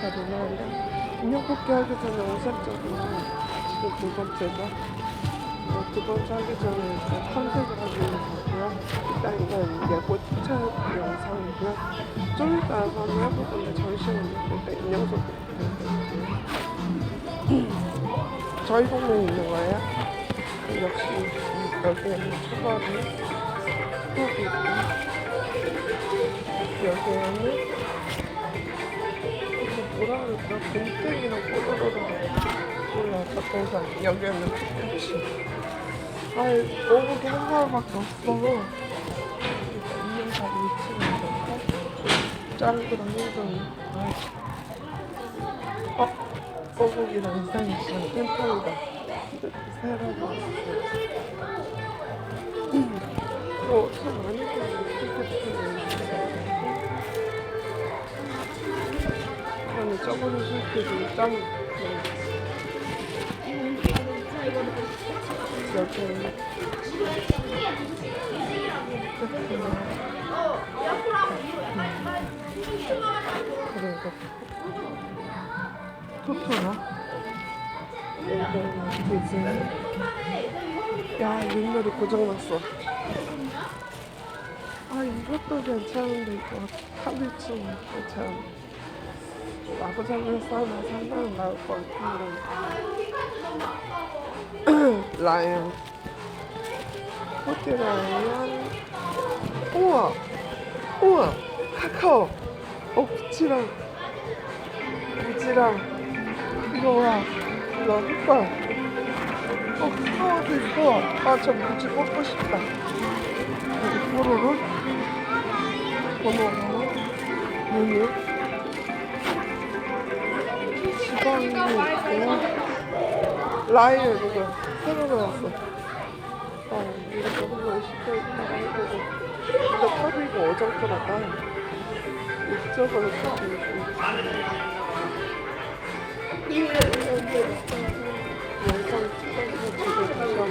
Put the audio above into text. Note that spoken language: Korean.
다 되나요? 인형 뽑기 하기 전에 오색적으로 지금 두 번째죠. 어, 두 번째 하기 전에 일단 컨셉을 하기 위해서고요. 일단 이건 예고 추천 영상이고요. 좀 이따 한번 해볼 건데 잠시만요. 일단 인형 해드릴게요. 저희 동네에 있는 거예요. 역시 여기에는 초밥이 여기에는 이거 뭐라 그럴까? 곰땡이랑 뽀로로로 몰라 저동산 여기에는 푸푸치 아이 먹은 게한 가을밖에 없어 위치는 좋고 짱구랑 흰둥이 아이 어? 거북이랑 이상희 씨랑 팬파이다 새라고 짱 여기 그래 이거 토토나 디즈니 야 윷놀이 고장났어 아 이것도 괜찮은데 이거 참 마구 잡이로 싸우면 상당히 나을 것 같은데 라이언. 호텔 라이언. 우와. 우와. 카카오. 어 부치랑. 무지랑. 이거 와. 이거 흑발 어 카카오도 있어 아저 무지 뽑고 싶다. 여기 뽀로로 번호 메뉴 지방 라이를 이거 새로 넣었어. 어, 이거 먹은 거 시켜있나 이거고 이거 컵이 이거 어정쩡하다. 이쪽으로 컵이 있고. 영상 찍어서 지금 주셔 먹어